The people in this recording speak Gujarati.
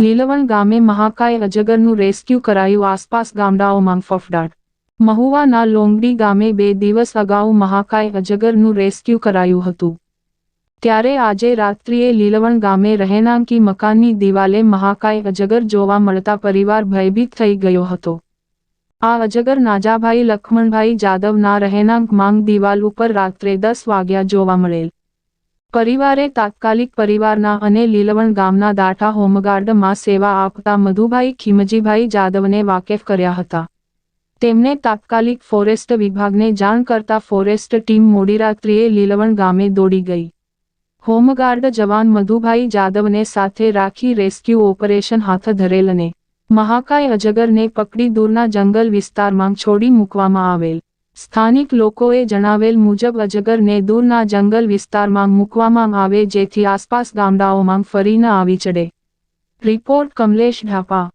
લીલવણ ગામે મહાકાય અજગરનું રેસ્ક્યુ કરાયું આસપાસ ગામડાઓમાં ફફડાટ. મહુવાના લોંગડી ગામે બે દિવસ અગાઉ મહાકાય અજગરનું રેસ્ક્યુ કરાયું હતું. ત્યારે આજે રાત્રિએ લીલવણ ગામે રહેણાંકી મકાનની દિવાલે મહાકાય અજગર જોવા મળતા પરિવાર ભયભીત થઈ ગયો હતો. આ અજગર નાજાભાઈ લખમણભાઈ જાદવના રહેણાંક માંગ દિવાલ ઉપર રાત્રે દસ વાગ્યા જોવા મળેલ. પરિવારે તાત્કાલિક પરિવારના અને લીલવણ ગામના દાઠા હોમગાર્ડમાં સેવા આપતા મધુભાઈ ખીમજીભાઈ જાદવને વાકેફ કર્યા હતા. તેમને તાત્કાલિક ફોરેસ્ટ વિભાગને જાણ કરતા ફોરેસ્ટ ટીમ મોડી રાત્રિએ લીલવણ ગામે દોડી ગઈ. હોમગાર્ડ જવાન મધુભાઈ જાદવને સાથે રાખી રેસ્ક્યુ ઓપરેશન હાથ ધરેલને મહાકાય અજગરને પકડી દૂરના જંગલ વિસ્તારમાં છોડી મૂકવામાં આવેલ. સ્થાનિક લોકોએ જણાવેલ મુજબ, અજગરને દૂરના જંગલ વિસ્તારમાં મૂકવામાં આવે, જેથી આસપાસ ગામડાઓમાં ફરી ન આવી ચડે. રિપોર્ટ કમલેશ ઢાપા.